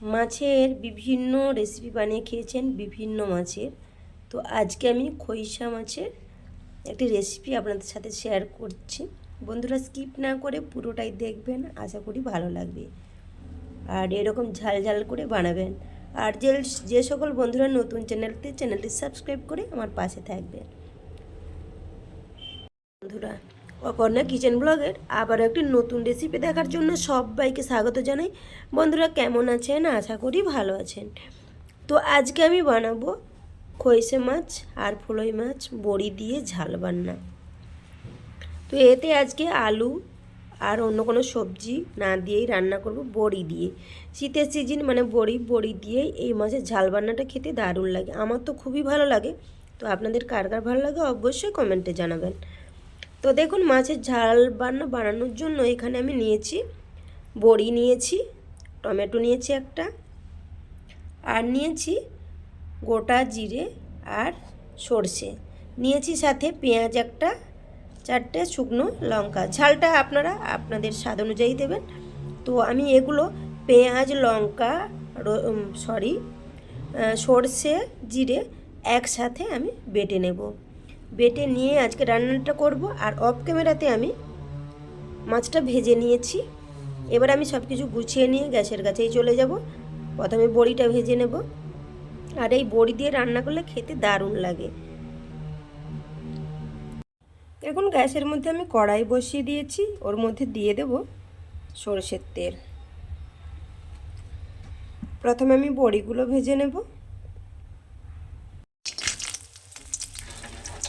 মাছের বিভিন্ন রেসিপি বানিয়ে খেয়েছেন বিভিন্ন মাছের। তো আজকে আমি খইসা মাছের একটি রেসিপি আপনাদের সাথে শেয়ার করছি। বন্ধুরা স্কিপ না করে পুরোটাই দেখবেন, আশা করি ভালো লাগবে। আর এরকম ঝাল ঝাল করে বানাবেন। আর যে যে সকল বন্ধুরা নতুন চ্যানেলটি চ্যানেলটি সাবস্ক্রাইব করে আমার পাশে থাকবেন। বন্ধুরা অপর্ণা কিচেন ব্লগের আবার একটি নতুন রেসিপি দেখার জন্য সবাইকে স্বাগত জানাই। বন্ধুরা কেমন আছেন? আশা করি ভালো আছেন। তো আজকে আমি বানাবো খইসে মাছ আর ফুলই মাছ, বড়ি দিয়ে ঝাল বান্না। তো এতে আজকে আলু আর অন্য কোনো সবজি না দিয়েই রান্না করব বড়ি দিয়ে। শীতের সিজন মানে বড়ি বড়ি দিয়েই এই মাছের ঝাল বান্নাটা খেতে দারুণ লাগে। আমার তো খুবই ভালো লাগে। তো আপনাদের কার কার ভালো লাগে অবশ্যই কমেন্টে জানাবেন। তো দেখুন, মাছের ঝাল বান্না বানানোর জন্য এখানে আমি নিয়েছি বড়ি নিয়েছি, টমেটো নিয়েছি একটা, আর নিয়েছি গোটা জিরে আর সর্ষে। নিয়েছি সাথে পেঁয়াজ একটা, চারটে শুকনো লঙ্কা। ঝালটা আপনারা আপনাদের স্বাদ অনুযায়ী দেবেন। তো আমি এগুলো পেঁয়াজ, লঙ্কা সরি সর্ষে, জিরে একসাথে আমি বেটে নেব। বেটে নিয়ে আজকে রান্নাটা করব আর অফ ক্যামেরাতে আমি মাছটা ভেজে নিয়েছি। এবার আমি সব কিছু গুছিয়ে নিয়ে গ্যাসের কাছেই চলে যাব। প্রথমে বড়িটা ভেজে নেব। আর এই বড়ি দিয়ে রান্না করলে খেতে দারুণ লাগে। এখন গ্যাসের মধ্যে আমি কড়াই বসিয়ে দিয়েছি। ওর মধ্যে দিয়ে দেব সরষের তেল। প্রথমে আমি বড়িগুলো ভেজে নেব।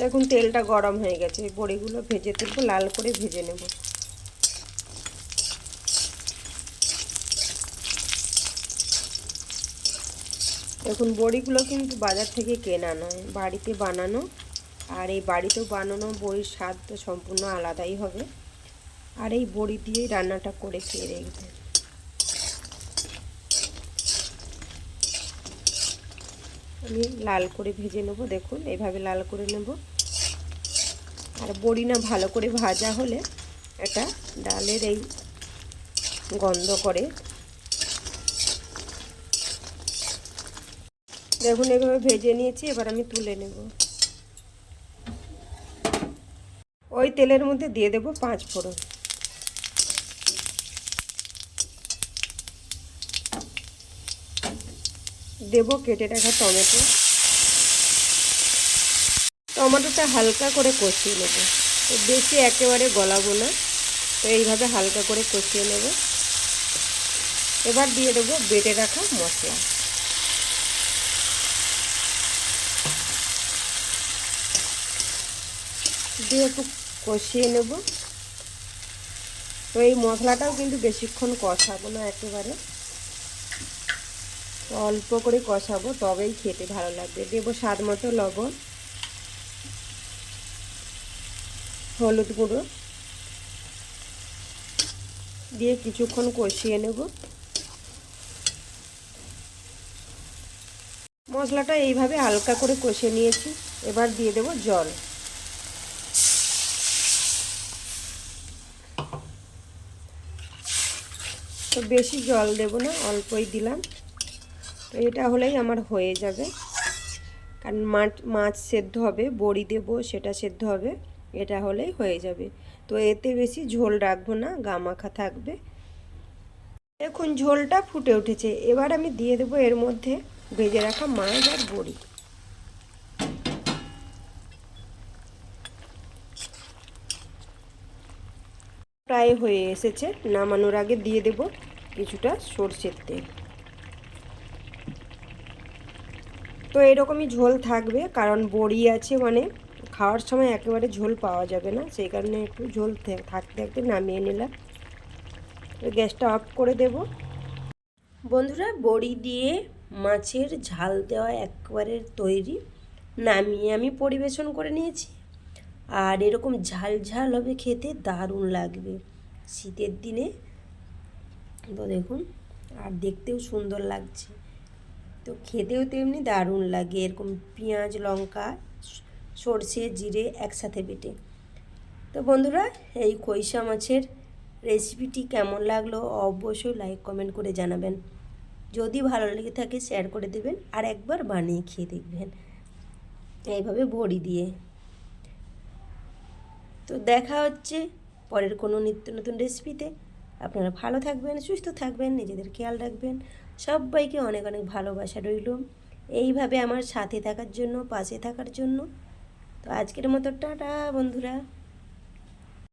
এখন তেলটা গরম হয়ে গেছে বড়িগুলো ভেজে তুলবো, লাল করে ভেজে নেব। এখন বড়িগুলো কিন্তু বাজার থেকে কেনা নয়, বাড়িতে বানানো, আর এই বাড়িতেও বানানো বড়ির স্বাদ তো সম্পূর্ণ আলাদাই হবে। আর এই বড়ি দিয়েই রান্নাটা করে খেয়ে দেখবে। আমি লাল করে ভেজে নেব, দেখুন এইভাবে লাল করে নেব। আর বড়ি না ভালো করে ভাজা হলে এটা ডালের এই গন্ধ করে। দেখুন, এভাবে ভেজে নিয়েছি, এবার আমি তুলে নেব। ওই তেলের মধ্যে দিয়ে দেব পাঁচ ফোড়ন। দেব কেটে রাখা টমেটো। টমেটোটা হালকা করে কষিয়ে নেব। বেশি একেবারে গলাবো না। তো এইভাবে হালকা করে কষিয়ে নেব। এবার দিয়ে দেবো বেটে রাখা মশলা। দিয়ে একটু কষিয়ে নেব। তো এই মশলাটাও কিন্তু বেশিক্ষণ কষাবো না একেবারে। অল্প করে কষাবো, তবেই খেতে ভালো লাগবে। দেবো স্বাদ মতো লবণ। হলুদ গুঁড়ো দিয়ে কিছুক্ষণ কষিয়ে নেব। মশলাটা এইভাবে হালকা করে কষে নিয়েছি। এবার দিয়ে দেব জল। তো বেশি জল দেব না, অল্পই দিলাম। তো এটা হলেই আমার হয়ে যাবে। কারণ মাছ মাছ সেদ্ধ হবে, বড়ি দেব, সেটা সেদ্ধ হবে। এটা হলেই হয়ে যাবে। তো এতে বেশি ঝোল রাখব না, গামাখা থাকবে। দেখুন, ঝোলটা ফুটে উঠেছে। এবার আমি দিয়ে দেবো এর মধ্যে ভেজে রাখা মাছ আর বড়ি। প্রায় হয়ে এসেছে। নামানোর আগে দিয়ে দেব কিছুটা সর্ষের তেল। তো এরকমই ঝোল থাকবে, কারণ বড়ি আছে মানে খাওয়ার সময় একেবারে ঝোল পাওয়া যাবে না, সেই কারণে একটু ঝোল থাকতে থাকতে নামিয়ে নিলাম। গ্যাসটা অফ করে দেব। বন্ধুরা, বড়ি দিয়ে মাছের ঝাল দেওয়া একবারের তৈরি। নামিয়ে আমি পরিবেশন করে নিয়েছি। আর এরকম ঝাল ঝাল হবে খেতে দারুণ লাগবে। শীতের দিনে তো দেখুন, আর দেখতেও সুন্দর লাগছে। তো খেতেও তেমনি দারুণ লাগে। এরকম পেঁয়াজ, লঙ্কা সর্ষে, জিরে একসাথে বেটে। তো বন্ধুরা, এই কইসা মাছের রেসিপিটি কেমন লাগল অবশ্যই লাইক কমেন্ট করে জানাবেন। যদি ভালো লেগে থাকে শেয়ার করে দেবেন আর একবার বানিয়ে খেয়ে দেখবেন। এইভাবে বড়ি দিয়ে। তো দেখা হচ্ছে পরের কোনো নিত্য নতুন রেসিপিতে আপনারা ভালো থাকবেন, সুস্থ থাকবেন, নিজেদের খেয়াল রাখবেন। সবাইকে অনেক অনেক ভালোবাসা রইল। এইভাবে আমার সাথে থাকার জন্য, পাশে থাকার জন্য তো আজকের মতো টাটা বন্ধুরা।